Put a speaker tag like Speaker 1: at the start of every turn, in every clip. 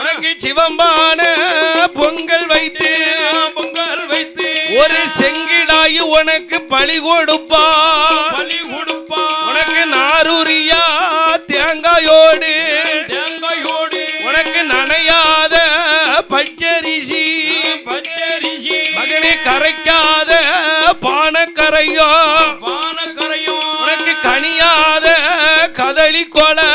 Speaker 1: உனக்கு சிவமான பொங்கல் வைத்து
Speaker 2: பொங்கல் வைத்து
Speaker 1: ஒரு செங்கிடாயு உனக்கு பழி கொடுப்பா.
Speaker 2: பலி கொடுப்பா.
Speaker 1: உனக்கு நாரூரியா தேங்காயோடு.
Speaker 2: தேங்காயோடு.
Speaker 1: உனக்கு நனையாத பச்சரிசி.
Speaker 2: பச்சரிசி.
Speaker 1: மகனே கரைக்காத பானக்கரையோ.
Speaker 2: பானக்கரையும்
Speaker 1: உனக்கு கனியாத கதளி கொலை.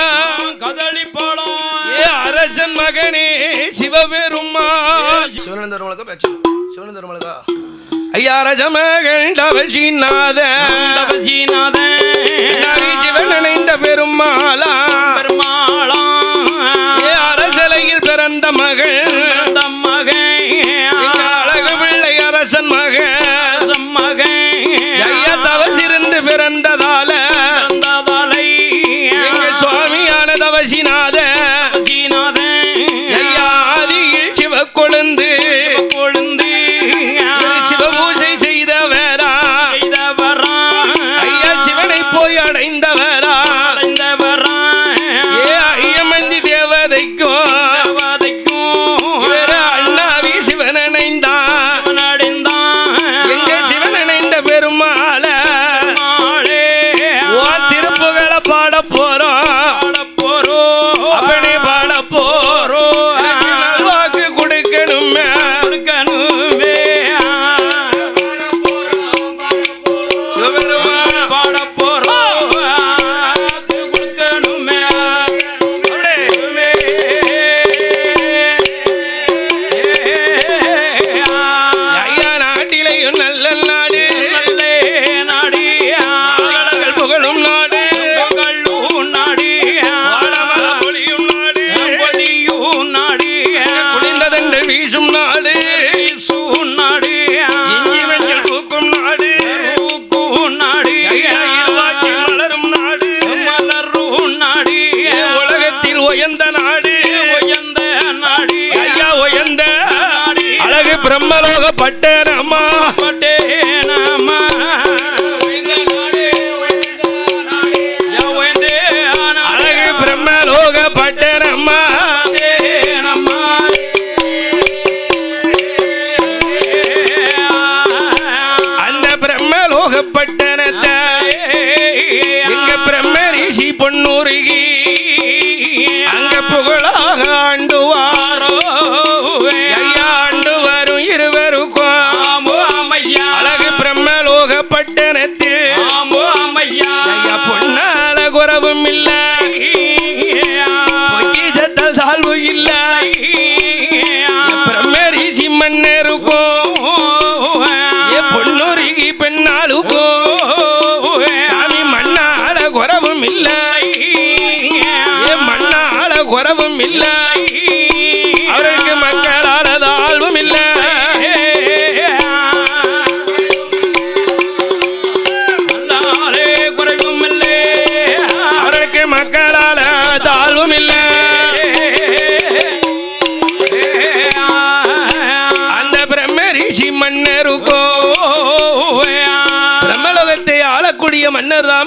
Speaker 1: ஐயா ரஜமகள் டவசிநாத
Speaker 2: தவசீநாதன்
Speaker 1: சிவன் நினைந்த பெருமாளா.
Speaker 2: பெருமாளாம்
Speaker 1: ஏ அரசலையில் பிறந்த மகள். আমার குறவும் இல்ல பொக்கிஜத்தல் தாழ்வு இல்ல பிரம்ம ரிஷி மன்னருக்கும் ஏ சாமி மண்ணால குறவும் இல்ல மண்ணால குறவும்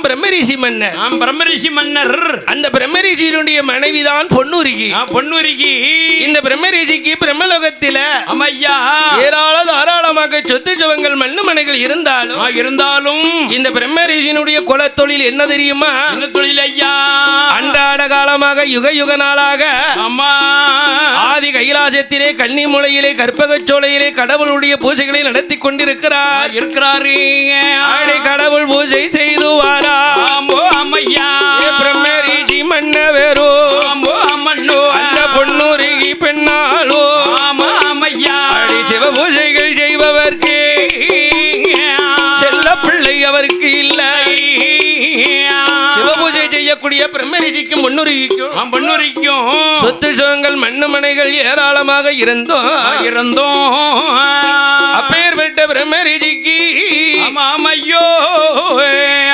Speaker 1: தான் பிரம்மரிஷி மன்னர்.
Speaker 2: நாம் பிரம்மரிஷி மன்னர்.
Speaker 1: அந்த பிரம்மரிஷியினுடைய மனைவிதான் பொன்னுருகி.
Speaker 2: நான் பொன்னுருகி.
Speaker 1: இந்த பிரம்மரிஷிக்கு பிரம்மலோகத்தில
Speaker 2: அம்மையா.
Speaker 1: ஏராள தாராளமாக சொத்து சுவங்கள் மண்ணு மனைகள் இருந்தாலும்
Speaker 2: இருந்தாலும்
Speaker 1: இந்த பிரம்மரிஷியினுடைய குலத்தொழில் என்ன தெரியுமா?
Speaker 2: என்ன தொழில் ஐயா?
Speaker 1: அன்றாட காலமாக யுக யுக நாளாக
Speaker 2: அம்மா
Speaker 1: ஆதி கைலாசத்திலே கன்னிமுலையிலே கற்பகச்சோலையிலே கடவுளுடைய பூஜைகளை நடத்தி கொண்டிருக்கிறார்.
Speaker 2: இருக்கிறாரு
Speaker 1: கடவுள் பூஜை செய்து வாரா.
Speaker 2: அம்மையா.
Speaker 1: பிரம்மரிஷி அந்த பொன்னுருகி பெண்ணாளோ
Speaker 2: ஆமா அம்மையா
Speaker 1: ஆடி சிவ பூஜைகள் செய்பவர்க்கு. செல்ல பிள்ளை அவருக்கு இல்லை. சிவபூஜை செய்யக்கூடிய பிரம்மரிஷிக்கும் முன்னுரிக்கும்
Speaker 2: நாம் பொன்னுரிக்கும்
Speaker 1: சொத்து சுகங்கள் மண்ணு மனைகள் ஏராளமாக இருந்தோம்.
Speaker 2: இருந்தோம். அம்மையோ
Speaker 1: அவர் கண்ணுக்கு பின்னாலே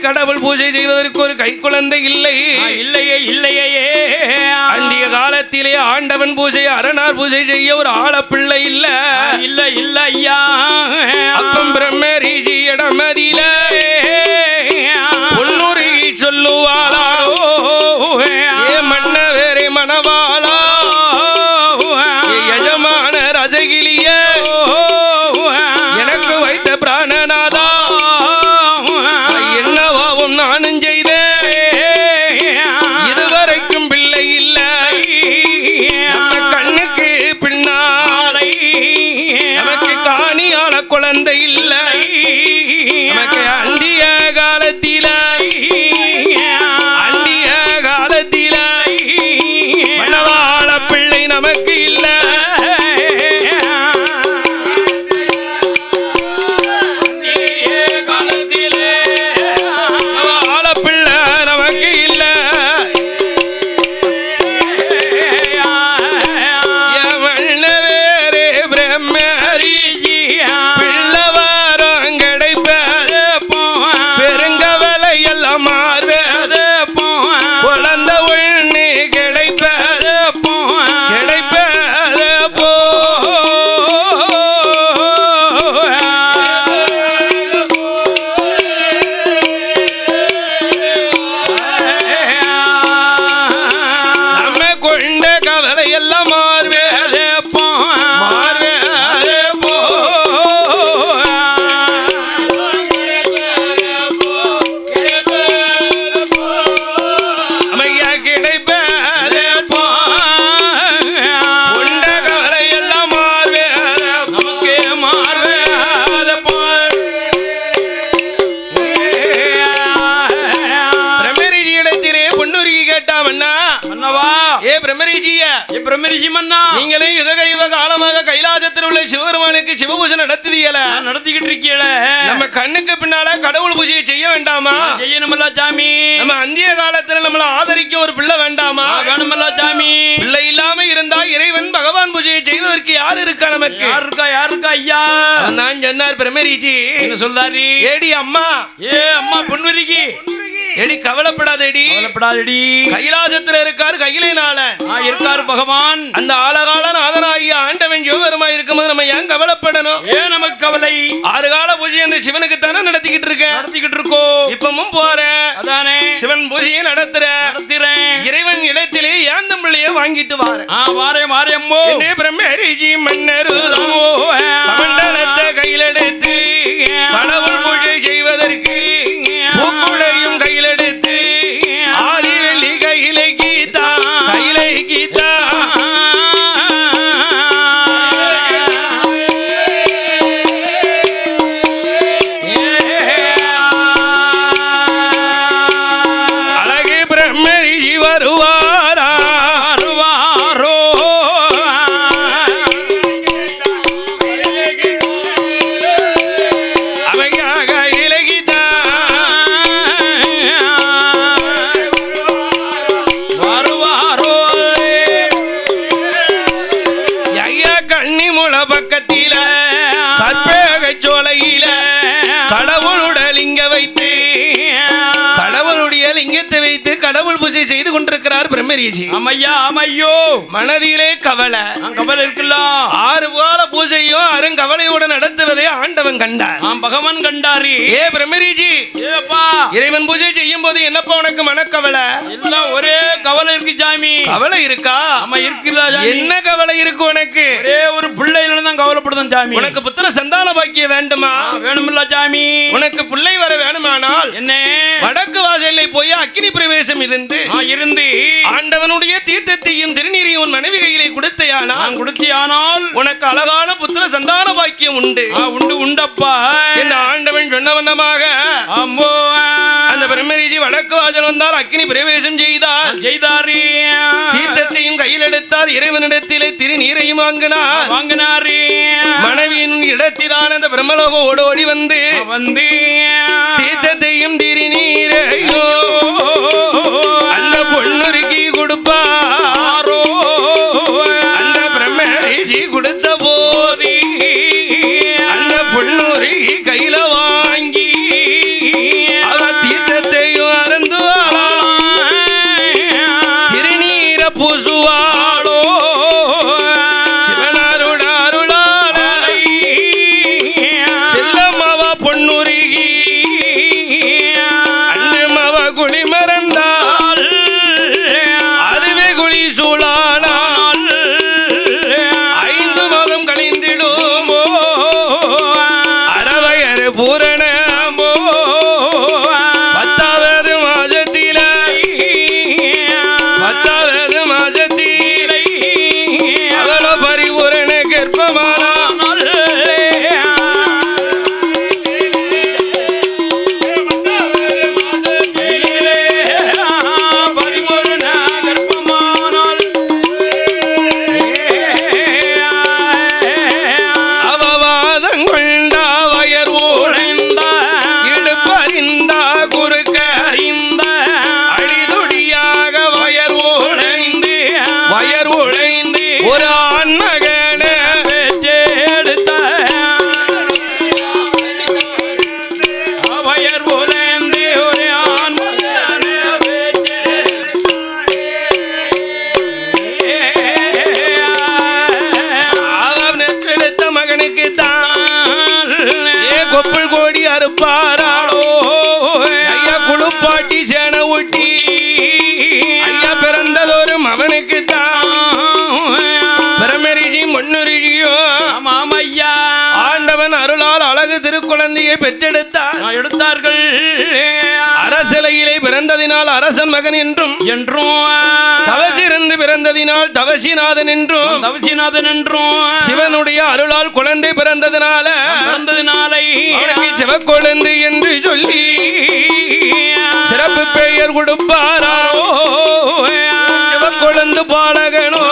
Speaker 1: கடவுள் பூஜை செய்வதற்கு ஒரு கை குழந்தை இல்லை
Speaker 2: இல்லையே இல்லையே
Speaker 1: அந்திய காலத்திலே ஆண்டவன் பூஜை அரணார் பூஜை செய்ய ஒரு ஆளப்பிள்ளை இல்ல.
Speaker 2: இல்ல இல்ல ஐயா.
Speaker 1: அப்பம் பிரம்மரிஷி இடமதியில பொன்னுருகி சொல்லுவாளா. குழந்தை இல்ல.
Speaker 2: சாமி.
Speaker 1: நம்ம அந்திய காலத்துல நம்மள ஆதரிக்க ஒரு பிள்ளை வேண்டாமா?
Speaker 2: வேணுமல்ல சாமி.
Speaker 1: பிள்ளை இல்லாம இருந்தா இறைவன் பகவான் பூஜையை செய்வதற்கு யார் இருக்கா நமக்கு?
Speaker 2: யார் இருக்கா யார் இருக்கா ஐயா?
Speaker 1: நான் சொன்னார் பிரம்மரிஜி
Speaker 2: என்ன சொல்றாரு?
Speaker 1: ஏடி அம்மா.
Speaker 2: ஏ அம்மா பொன்வரிக்கு
Speaker 1: ஏடி கவலைப்படாதேடி.
Speaker 2: கவலைப்படாதடி.
Speaker 1: கைலாசத்துல இருக்காரு கையிலே நாளன்
Speaker 2: இருக்காரு பகவான்.
Speaker 1: அந்த ஆழகால நாதனாகிய ஆண்டவன் சிவபெருமாய் இருக்கும்போது நம்ம ஏன் கவலைப்படணும்?
Speaker 2: ஏன் நமக்கு கவலை?
Speaker 1: ஆறு கால பூஜை அந்த சிவனுக்கு தானே நடத்திக்கிட்டு இருக்கேன்.
Speaker 2: நடத்திக்கிட்டு இருக்கோம்.
Speaker 1: இப்பமும் போறேன்
Speaker 2: அதானே.
Speaker 1: சிவன் பூஜையை நடத்துற.
Speaker 2: நடத்துறேன்.
Speaker 1: இறைவன் இடத்திலே ஏந்தம் பிள்ளைய வாங்கிட்டு வாரேன்.
Speaker 2: ஆ வாரேன் வாரேன் அம்மோ.
Speaker 1: என்னே பிரம்மரிஜி மன்னருதம் கமண்டலத்தை கையிலெடுத்து கடவுள் பூஜை செய்வதற்கு கையிலை பிரம்மரிஜி
Speaker 2: அம்மையா அம்மையோ.
Speaker 1: மனதிலே கவலை.
Speaker 2: கவலை இருக்குல்ல
Speaker 1: ஆறு கால பூஜையும் அருங்கவலையோடு நடத்துவதை ஆண்டவன் கண்டார்.
Speaker 2: ஆம் பகவான் கண்டாரி.
Speaker 1: ஏ பிரம்மரிஜி
Speaker 2: ஏப்பா.
Speaker 1: இறைவன் பூஜை செய்யும் போது என்னப்பா உனக்கு மனக்கவலை?
Speaker 2: எல்லாம் ஒரே கவலை இருக்கு சாமி.
Speaker 1: கவலை இருக்கா?
Speaker 2: ஆமா இருக்குதா சாமி.
Speaker 1: என்ன கவலை இருக்கு உனக்கு?
Speaker 2: ஒரே ஒரு பிள்ளையில தான் கவலைப்படுதான் சாமி.
Speaker 1: உனக்கு புத்திர சந்தான பாக்கியம் வேண்டுமா?
Speaker 2: வேணுமில்ல சாமி.
Speaker 1: உனக்கு பிள்ளை வர வேணுமானால்?
Speaker 2: என்ன?
Speaker 1: வடக்கு வாசலை போய் அக்கினி பிரவேசம் இருந்து
Speaker 2: இருந்து.
Speaker 1: ஆண்டவனுடைய தீர்த்தத்தையும் திருநீரையும் உன் மனைவி கையிலே கொடுத்தையானால்
Speaker 2: நான் கொடுத்தி ஆனால்
Speaker 1: உனக்கு அழகான புத்திர சந்தான பாக்கியம் உண்டு.
Speaker 2: உண்டு உண்டப்பா.
Speaker 1: என்று ஆண்டவன் சொன்ன வண்ணமாக
Speaker 2: அம்மோ
Speaker 1: அந்த பிரம்மரிஜி வடக்கு வாசல் வந்தால் அக்கினி பிரவேசம் செய்தார்.
Speaker 2: செய்தாரி.
Speaker 1: தீர்த்தத்தையும் கையில் எடுத்தார் இறைவனிடத்திலே திருநீரையும் வாங்கினார்.
Speaker 2: வாங்கினாரி.
Speaker 1: மனைவியின் இடத்திலான அந்த பிரம்மலோக ஓடோடி வந்து
Speaker 2: வந்து.
Speaker 1: தீர்த்தத்தையும் திருநீரையோ திருக்குழந்தையை பெற்றெடுத்தார்.
Speaker 2: எடுத்தார்கள்.
Speaker 1: அரசலையிலே பிறந்ததினால் அரசன் மகன் என்றும்
Speaker 2: என்றும்.
Speaker 1: தவசிருந்து பிறந்ததினால் தவசிநாதன் என்றும்
Speaker 2: தவசிநாதன் என்றும்.
Speaker 1: சிவனுடைய அருளால் குழந்தை பிறந்ததினால
Speaker 2: பிறந்ததினாலை.
Speaker 1: சிவக்குழந்தை என்று சொல்லி சிறப்பு பெயர் கொடுப்பாரோ. சிவக்குழந்து பாலகனோ.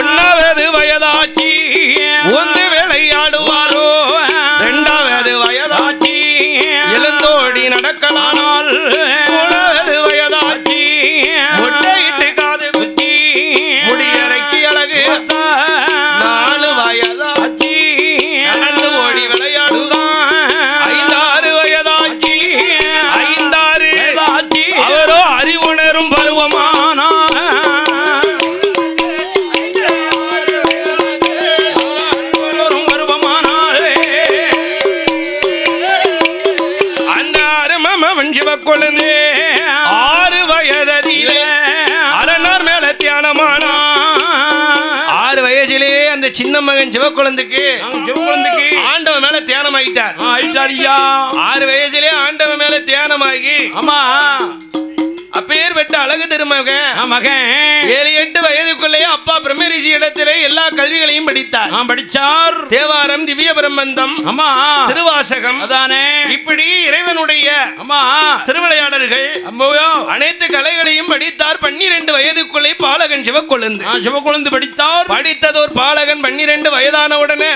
Speaker 1: ஒன்னாவது அந்த சின்ன மகன் சிவக்குழந்துக்கு
Speaker 2: சிவகுழந்தைக்கு
Speaker 1: ஆண்டவன் மேல தியானம் ஆகிட்டார்
Speaker 2: ஆயிட்டாரியா
Speaker 1: ஆறு வயதிலே ஆண்டவன் மேல தியானமாகி
Speaker 2: ஆமா.
Speaker 1: அப்பேர் பெற்ற அழகு
Speaker 2: மகன்.
Speaker 1: ஏழு எட்டு வயதுக்குள்ளேயே அப்பா பிரம்மரிஷி இடத்திலே எல்லா கல்விகளையும் படித்தார்.
Speaker 2: படிச்சார்.
Speaker 1: தேவாரம் திவ்ய பிரம்பந்தம்
Speaker 2: ஆமா.
Speaker 1: திருவாசகம்.
Speaker 2: அதானே.
Speaker 1: இப்படி இறைவனுடைய
Speaker 2: ஆமா.
Speaker 1: திருவிளையாடல்கள் அனைத்து கலைகளையும் படித்தார். பன்னிரண்டு வயதுக்குள்ளே பாலகன் சிவக்கொழுந்து.
Speaker 2: ஆ, சிவகுழந்து படித்தார்.
Speaker 1: படித்ததோர் பாலகன் பன்னிரண்டு வயதான உடனே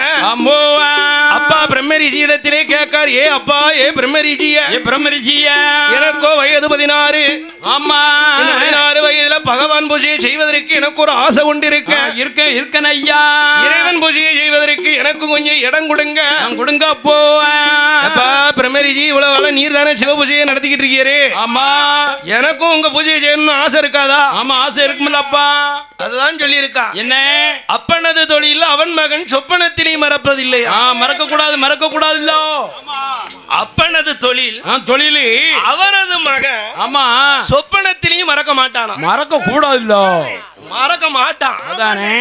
Speaker 1: அப்பா பிரம்மரிஷி இடத்திலே கேட்கார் ஏ அப்பா ஏ பிரம்மரிஷிய.
Speaker 2: பிரம்மரிஷிய.
Speaker 1: எனக்கோ வயது பதினாறு.
Speaker 2: ஆமா.
Speaker 1: பதினாறு வயதுல பகவான் பூஜையை செய்வதற்கு எனக்கு ஒரு ஆசை கொண்டிருக்க
Speaker 2: ஆ, இருக்க இருக்கன ஐயா.
Speaker 1: இறைவன் பூஜையை செய்வதற்கு எனக்கு கொஞ்சம் இடம் கொடுங்க.
Speaker 2: கொடுங்க அப்போ.
Speaker 1: அப்பா பிரம்மரிஜி இவ்வளவு வேலை நீர் தானே சிவ பூஜையை நடத்திக்கிட்டு இருக்கீரு?
Speaker 2: ஆமா.
Speaker 1: எனக்கும் உங்க பூஜையை செய்யணும்னு ஆசை இருக்காதா?
Speaker 2: ஆமா ஆசை இருக்குமில்லப்பா.
Speaker 1: அதுதான் சொல்லியிருக்கான்
Speaker 2: என்ன?
Speaker 1: அப்பனது தொழில் அவன் மகன் சொப்பனத்திலே மறப்பதில்லையா
Speaker 2: ஆ, மறக்க கூடாது மறக்க கூடாது இல்ல
Speaker 1: அப்பனது தொழில்
Speaker 2: தொழிலு.
Speaker 1: அவனது மகன்
Speaker 2: ஆமா.
Speaker 1: சொப்பனத்திலையும் மறக்க மாட்டானா
Speaker 2: மறக்க கூடாது இல்ல
Speaker 1: மறக்க மாட்டான்.
Speaker 2: அதானே.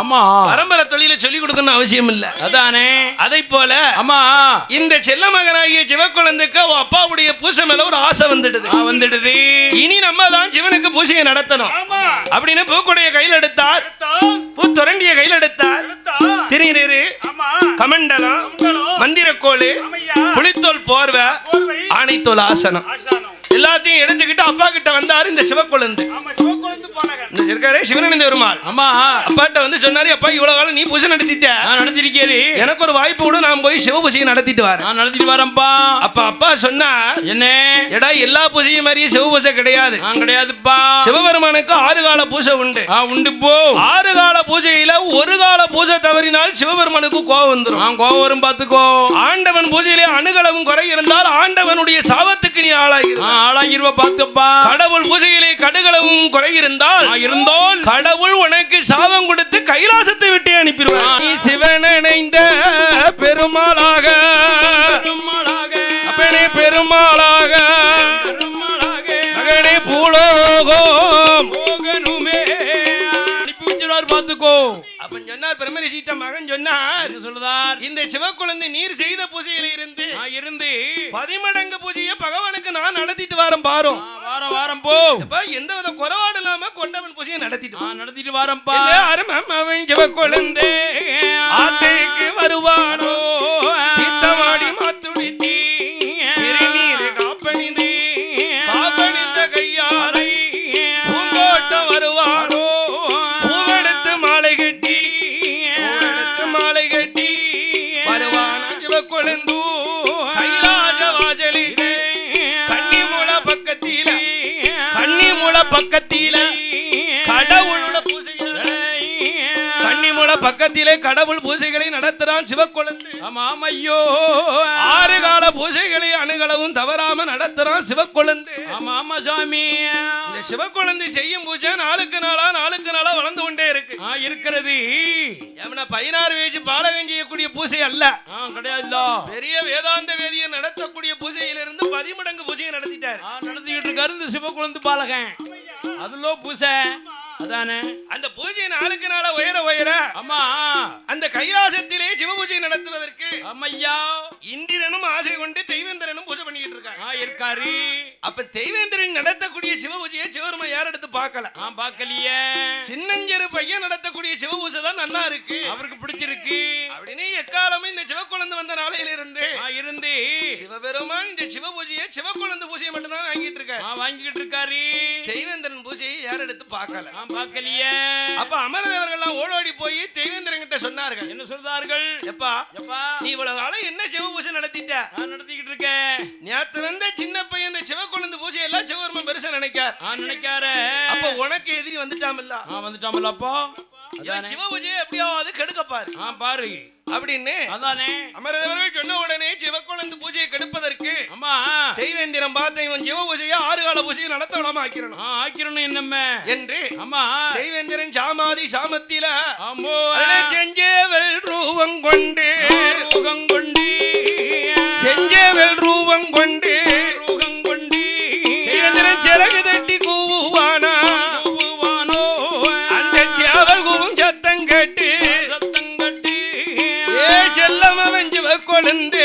Speaker 2: ஆமா.
Speaker 1: பரம்பரை தொழிலை சொல்லி கொடுக்கணும் அவசியம் இல்ல.
Speaker 2: அதானே.
Speaker 1: அதை போல
Speaker 2: ஆமா.
Speaker 1: இந்த செல்ல மகனாகிய சிவக்குழந்தைக்கு அவன் அப்பாவுடைய பூசை மேல ஒரு ஆசை வந்துடுது.
Speaker 2: வந்துடுது.
Speaker 1: இனி நம்ம தான் சிவனுக்கு பூஜையை நடத்தணும். அப்படின்னு பூக்குடைய கையில் எடுத்தார். பூத்துரண்டிய கையில் எடுத்தார். திருநீரு கமண்டலம் மந்திரக்கோளு புலித்தோல் போர்வை ஆணைத்தோல் ஆசனம். எல்லாத்தையும் எடுத்துக்கிட்டு அப்பா கிட்ட வந்தாரு இந்த சிவக்குழந்து. இருக்காரே சிவனந்த பெருமாள்.
Speaker 2: ஆமா.
Speaker 1: அப்பாட்ட வந்து சொன்னாரு அப்பா இவ்வளவு காலம் நீ பூஜை நடத்திட்ட.
Speaker 2: நான் நடத்திருக்கேரு
Speaker 1: எனக்கு ஒரு வாய்ப்பு கூட நான் போய் சிவ பூஜையை நடத்திட்டு வரேன்.
Speaker 2: நான் நடத்திட்டு வரேன்ப்பா.
Speaker 1: அப்ப அப்பா சொன்னா
Speaker 2: என்ன?
Speaker 1: எடா எல்லா பூஜையும் மாதிரியே சிவ பூஜை கிடையாது.
Speaker 2: நான் கிடையாதுப்பா.
Speaker 1: சிவபெருமானுக்கு ஆறு கால பூஜை உண்டு.
Speaker 2: ஆ உண்டு போ.
Speaker 1: ஆறு கால பூஜையில ஒரு கால பூஜை தவறினால் சிவபெருமானுக்கு கோபம் வந்துடும்
Speaker 2: நான் கோவம் வரும் பாத்துக்கோ
Speaker 1: ஆண்டவன் பூஜையிலே அணுகளவும் குறை இருந்தால் ஆண்டவனுடைய சாபத்துக்கு நீ ஆளாகிரு.
Speaker 2: ஆ, ஆளாகிருவ பாத்துப்பா
Speaker 1: கடவுள் பூஜையிலே கடுகளவும் குறை இருந்தால்
Speaker 2: இருந்தோல்
Speaker 1: கடவுள் உனக்கு சாபம் கொடுத்து கைலாசத்தை விட்டு அனுப்பிடுவார். நீ சிவனடைந்த பெருமாளாக
Speaker 2: பெருமாளாக,
Speaker 1: சொன்னார் பிரம்ம மகரிஷிட்ட மகன் சொன்னார்.
Speaker 2: சொல்லுதார்.
Speaker 1: இந்த சிவக்குழந்தை நீர் செய்த பூஜையில இருந்து
Speaker 2: இருந்து
Speaker 1: பதிமடங்கு பூஜையை பகவானுக்கு நான் நடத்திட்டு வரேன் பாரும்.
Speaker 2: வாரம் வாரம் போ.
Speaker 1: எந்த வித குறைபாடு இல்லாம கொண்டவன் பூஜையை நடத்திட்டு.
Speaker 2: நடத்திட்டு வாரம்பா
Speaker 1: இல்ல, அருமம் அவன் சிவக்குழந்தை? வருவானோ? பக்கத்தில பக்கத்திலே கடவுள் பூஜைகளை நடத்துறான் சிவக்குழந்தை.
Speaker 2: ஆமாம் ஐயோ
Speaker 1: ஆறு கால பூஜைகளை அணுகளவும் தவறாம நடத்துறான் சிவக்குழந்தை.
Speaker 2: ஆமா ஆமா சாமி.
Speaker 1: இந்த சிவக்குழந்தை செய்யும் பூஜை நாளுக்கு நாளா நாளுக்கு நாளா வளர்ந்து கொண்டே இருக்கு.
Speaker 2: இருக்கிறது.
Speaker 1: பதினாறு வயசு பாலகம் செய்யக்கூடிய பூஜை அல்ல.
Speaker 2: ஆ கிடையாதுல்ல
Speaker 1: பெரிய வேதாந்த வேதியை நடத்தக்கூடிய பூஜையிலிருந்து பதிமடங்கு பூஜையை நடத்திட்டார்.
Speaker 2: நடத்திக்கிட்டு இருக்காரு இந்த சிவக்குழந்து பாலகன். அதுலோ பூசை. அதானே?
Speaker 1: அந்த பூஜை நாளுக்கு நாளா உயர உயர
Speaker 2: ஆமா
Speaker 1: அந்த கைலாசத்திலே சிவபூஜை நடத்துவதற்கு
Speaker 2: ஆமையா
Speaker 1: இந்திரனும் ஆசை கொண்டு தெய்வேந்திரனும் பூஜை பண்ணிக்கிட்டு இருக்காங்க.
Speaker 2: இருக்காரு.
Speaker 1: அப்ப தெய்வேந்திரன் நடத்தக்கூடிய சிவபூஜையை சிவருமா யார் எடுத்து பார்க்கல?
Speaker 2: ஆ பார்க்கலையே.
Speaker 1: சின்னஞ்செரு பையன் நடத்தக்கூடிய சிவபூஜை தான் நல்லா இருக்கு.
Speaker 2: அவருக்கு பிடிச்சிருக்கு.
Speaker 1: அப்படின்னு எக்காலமும் இந்த சிவக்குழந்தை வந்த நாளையில இருந்து
Speaker 2: இருந்து
Speaker 1: சிவபெருமான் இந்த சிவபூஜையை சிவக்குழந்தை பூஜையை மட்டும்தான் வாங்கிட்டு இருக்காரு.
Speaker 2: ஆ வாங்கிக்கிட்டு இருக்காரு.
Speaker 1: தெய்வேந்திரன் பூஜையை யார் எடுத்து பார்க்கல?
Speaker 2: ஆ பார்க்கலையே.
Speaker 1: அப்ப அமரதேவர்கள்லாம் ஓடோடி போய் தெய்வேந்திரன் கிட்ட சொன்னார்கள்.
Speaker 2: என்ன சொல்றார்கள்?
Speaker 1: எப்பா
Speaker 2: எப்பா?
Speaker 1: நீ இவ்வளவு காலம் என்ன சிவபூஜை நடத்திட்ட?
Speaker 2: நான் நடத்திக்கிட்டு இருக்கேன்.
Speaker 1: நேத்து வந்த சின்ன பையன் இந்த சிவக்குழந்தை பூஜை எல்லாம் சிவபெருமான் பெருசா நினைக்கார்
Speaker 2: நினைக்காரு
Speaker 1: அப்ப உனக்கு எதிரி வந்துட்டாமல்ல.
Speaker 2: ஆ வந்துட்டாமல அப்போ?
Speaker 1: இவன் சிவ பூஜையை எப்படியாவது கெடுக்க பாரு.
Speaker 2: ஆ பாரு.
Speaker 1: அப்படின்னு
Speaker 2: அதானே?
Speaker 1: அமரதேவர்கள் சொன்ன உடனே சிவக்குழந்தை பூஜையை கெடுப்பதற்கு
Speaker 2: அம்மா.
Speaker 1: தெய்வேந்திரம் பார்த்த இவன் சிவ பூஜையை ஆறு கால பூஜையை நடத்த விடாம ஆக்கிரணும்
Speaker 2: ஆக்கிரணும் என்னம்ம?
Speaker 1: என்று
Speaker 2: அம்மா.
Speaker 1: தெய்வேந்திரன் சாமாதி சாமத்தில அதனை செஞ்சேவல் ரூபம் கொண்டு.
Speaker 2: ரூகம் கொண்டி.
Speaker 1: செஞ்சேவல் ரூபம் கொண்டி. சிறகு தட்டி கூவுவானா?
Speaker 2: கூவுவானோ
Speaker 1: அந்த சேவல் கூவும் சத்தம் கேட்டு. ஏ செல்லம் அவன் சிவ கொழுந்தி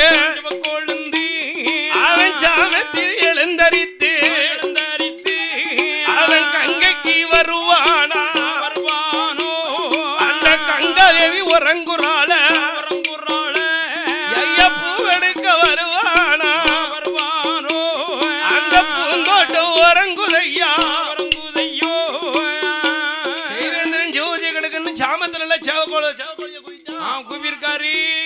Speaker 2: ஆ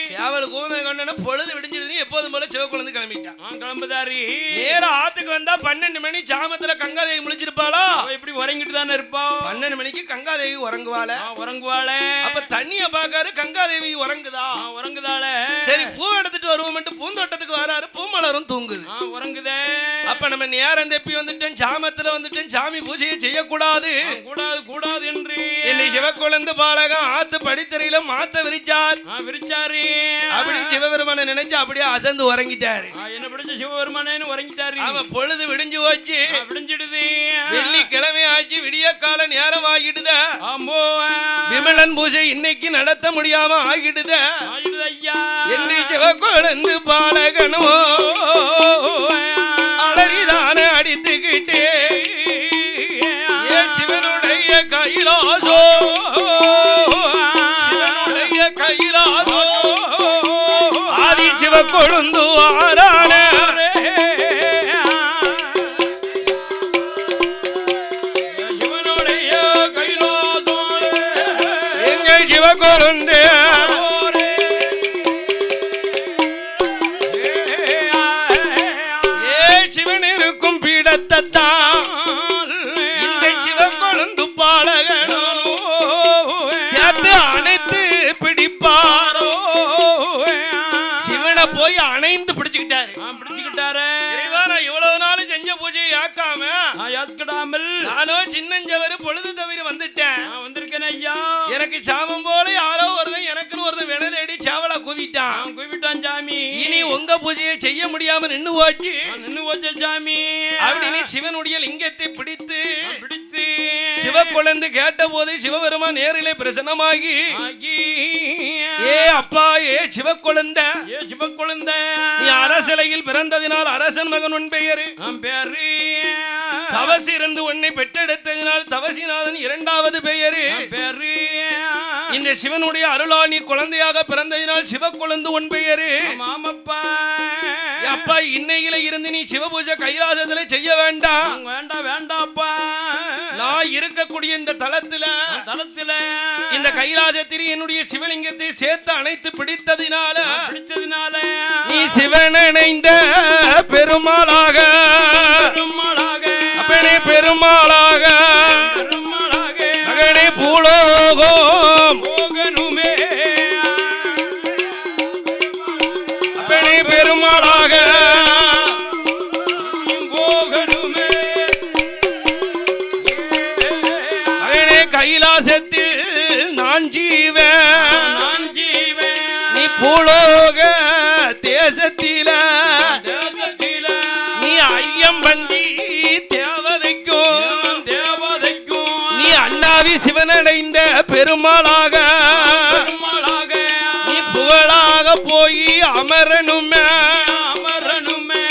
Speaker 1: சேவல் கூமை கொண்டன பொழுது விடிஞ்சிருது எப்போதும் போல சிவக்குழந்து கிளம்பிட்டான்.
Speaker 2: கிளம்புதாரி.
Speaker 1: நேரா ஆத்துக்கு வந்தா பன்னெண்டு மணி சாமத்துல கங்காதேவி முழிச்சிருப்பாளா
Speaker 2: அவ எப்படி உறங்கிட்டு தானே இருப்பா?
Speaker 1: பன்னெண்டு மணிக்கு கங்காதேவி உறங்குவாள?
Speaker 2: உறங்குவாளே.
Speaker 1: அப்ப தண்ணிய பாக்காரு கங்காதேவி உறங்குதா?
Speaker 2: உறங்குதாளே.
Speaker 1: சரி பூ எடுத்துட்டு வருவோம்ட்டு பூந்தோட்டத்துக்கு வராரு பூமலரும் தூங்குது.
Speaker 2: உறங்குதே.
Speaker 1: அப்ப நம்ம நேரம் தப்பி வந்துட்டோம் சாமத்துல வந்துட்டோம் சாமி பூஜையை செய்யக்கூடாது.
Speaker 2: கூடாது கூடாது என்று.
Speaker 1: என்னை சிவக்குழந்து பாலகம் ஆத்து படித்தறையில மாத்த விரிச்சார்.
Speaker 2: விரிச்சாரு.
Speaker 1: அப்படி சிவபெருமானை நினைச்சு அப்படியே அசந்து உறங்கிட்டாரு.
Speaker 2: என்ன பிடிச்ச சிவபெருமானேன்னு உறங்கிட்டாரு.
Speaker 1: அவன் பொழுது விடிஞ்சு போச்சு.
Speaker 2: விடிஞ்சிடுது.
Speaker 1: வெள்ளிக்கிழமை ஆச்சு விடிய கால நேரம் ஆகிடுத
Speaker 2: ஆம்போ
Speaker 1: விமலன் பூஜை இன்னைக்கு நடத்த முடியாம ஆகிடுத.
Speaker 2: ஆயிடுது ஐயா.
Speaker 1: என்னை சிவக்குழந்து பாலகனோ ஆதி சிவ கொழுந்து ஆரான
Speaker 2: சிவனுடைய
Speaker 1: போய் அணைந்து பிடிச்சுக்கிட்டாரு.
Speaker 2: பிடிச்சுக்கிட்டாரு.
Speaker 1: இறைவா, நான் இவ்வளவு நாள் செஞ்ச பூஜையை ஆக்காம
Speaker 2: யாத்கிடாமல்
Speaker 1: நானோ சின்னஞ்சவரு பொழுது தவிர வந்துட்டேன்.
Speaker 2: வந்திருக்கேன் ஐயா.
Speaker 1: எனக்கு சாபம் போல யாரோ ஒருத்தன் எனக்குன்னு ஒருத்தன் வினை தேடி சாவலா கூவிட்டான்.
Speaker 2: குவிட்டான் சாமி.
Speaker 1: இனி உங்க பூஜையை செய்ய முடியாம நின்னு போச்சு.
Speaker 2: நான் நின்னு போச்ச சாமி.
Speaker 1: அப்படின்னு சிவனுடைய லிங்கத்தை பிடித்து
Speaker 2: பிடித்து
Speaker 1: சிவ குழந்து கேட்ட போது சிவபெருமான் நேரிலே பிரசன்னமாகி
Speaker 2: ஆகி
Speaker 1: ஏ அப்பா ஏ சிவக்குழந்த
Speaker 2: ஏ சிவக்குழந்த.
Speaker 1: நீ அரசலையில் பிறந்ததினால் அரசன் மகன் உன் பெயரு.
Speaker 2: பேரு
Speaker 1: தவசி இருந்து உன்னை பெற்றெடுத்ததினால் தவசிநாதன் இரண்டாவது பெயரு.
Speaker 2: பேரு
Speaker 1: இந்த சிவனுடைய அருளா நீ குழந்தையாக பிறந்ததினால் சிவக்குழந்து உன் பெயரு.
Speaker 2: மாமப்பா
Speaker 1: அப்பா இன்னையில இருந்து நீ சிவபூஜை கைலாசத்துல செய்ய வேண்டாம்.
Speaker 2: வேண்டாம் வேண்டாம்ப்பா.
Speaker 1: நான் இருக்கக்கூடிய இந்த தலத்துல
Speaker 2: தளத்துல
Speaker 1: இந்த கைலாசத்தில் என்னுடைய சிவலிங்கத்தை சேர்த்து அணைத்து பிடித்ததினால
Speaker 2: பிடிச்சதுனால
Speaker 1: நீ சிவனணைந்த பெருமாளாக.
Speaker 2: பெருமாளாக.
Speaker 1: அப்பனே பெருமாளாக சிவனடைந்த பெருமாளாக
Speaker 2: பெருமாளாக
Speaker 1: புகழாக போய் அமரணுமே.
Speaker 2: அமரணுமே.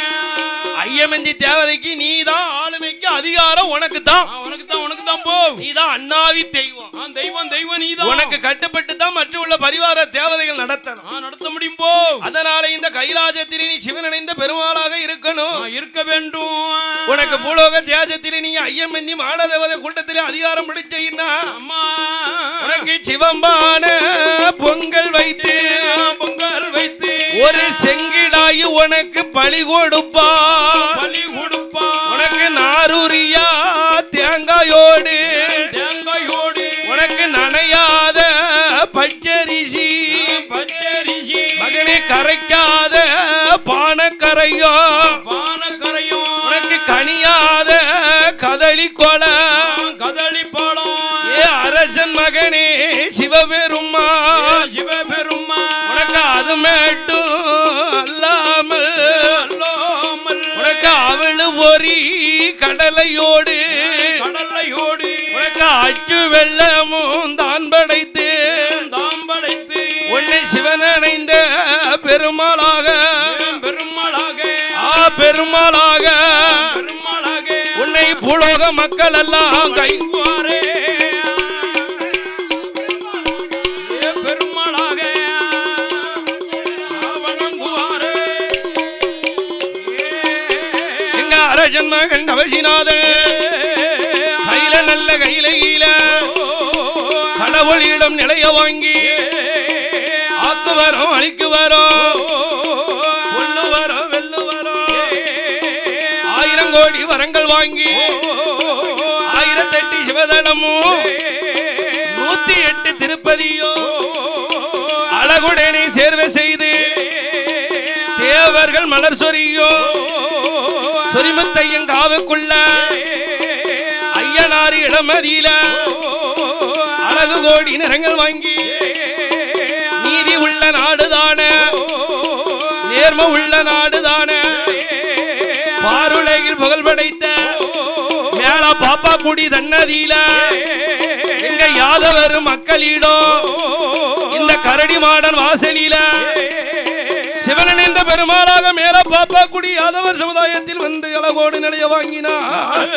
Speaker 1: ஐயமந்தி தேவதைக்கு நீதான் ஆளுமைக்கு அதிகாரம் உனக்கு தான்
Speaker 2: உனக்கு தான் உனக்கு தான் போ.
Speaker 1: நீதான் அண்ணாவி தெய்வம்.
Speaker 2: தெய்வம் தெய்வம் நீதான்.
Speaker 1: உனக்கு கட்டுப்பட்டு தான் மற்ற உள்ள பரிவார தேவதைகள் நடத்தணும்.
Speaker 2: நடத்த முடியும் போ.
Speaker 1: அதனால இந்த கைலாசத்திரி நீ சிவனடைந்த பெருமாளாக இருக்கணும்.
Speaker 2: இருக்க வேண்டும்.
Speaker 1: உனக்கு பூலோக தியாஜத்திரி நீ ஐயமந்தி மாடதேவதை கூட்டத்திலே அதிகாரம் பிடிச்சீன்னா
Speaker 2: அம்மா.
Speaker 1: உனக்கு சிவம்பான பொங்கல் வைத்து
Speaker 2: பொங்கல் வைத்து.
Speaker 1: ஒரு செங்கிடாயு உனக்கு பழி கொடுப்பா.
Speaker 2: பலி கொடுப்பா.
Speaker 1: உனக்கு நாரூரியா தேங்காயோடு.
Speaker 2: தேங்காயோடு.
Speaker 1: உனக்கு நனையாத பச்சரிசி.
Speaker 2: பச்சரிசி.
Speaker 1: மகனை கரைக்காத கனியாத கதளி கொலை
Speaker 2: கதளி
Speaker 1: ஏ அரசன் மகனே சிவபெருமா
Speaker 2: சிவபெருமா
Speaker 1: உனக்கு அது மட்டும் அல்லாமல். உனக்கு அவளு பொறி கடலையோடு.
Speaker 2: கடலையோடு.
Speaker 1: உனக்கு அச்சு வெள்ளமும் தான் படைத்து.
Speaker 2: தாம் படைத்து.
Speaker 1: உன்னை சிவனடைந்த பெருமாளாக.
Speaker 2: பெருமாளாக.
Speaker 1: உலக மக்கள் எல்லாம் கை
Speaker 2: வாரே. ஏ பெருமாளாக வணங்குவாரே.
Speaker 1: எங்க அரசன் மகன் நவசிநாதன் கையில நல்ல கையில கடவுளிடம் நிலைய வாங்கி ஆக்கு வரோம் அழிக்கு வரோம் கொள்ளு வரோம் வெள்ளு ஆயிரம் கோடி வரங்கள் வாங்கி சிவதளமோ நூத்தி எட்டு திருப்பதியோ அழகுடனே சேர்வை செய்து தேவர்கள் மலர் சொரியோ சொரிமுத்தையன் காவுக்குள்ள ஐயனாறு இடமதியில அழகு கோடி நிறங்கள் வாங்கி நீதி உள்ள நாடுதான நேர்ம உள்ள நாடுதானே மேல பாப்பா குடி தன்னதியில? எங்க யாதவர் மக்களிடோ? இந்த கரடி மாடன் வாசலில? இந்த பெருமாளாக மேல பாப்பா குடி யாதவர் சமுதாயத்தில் வந்து அழகோடு நிலைய வாங்கினார்.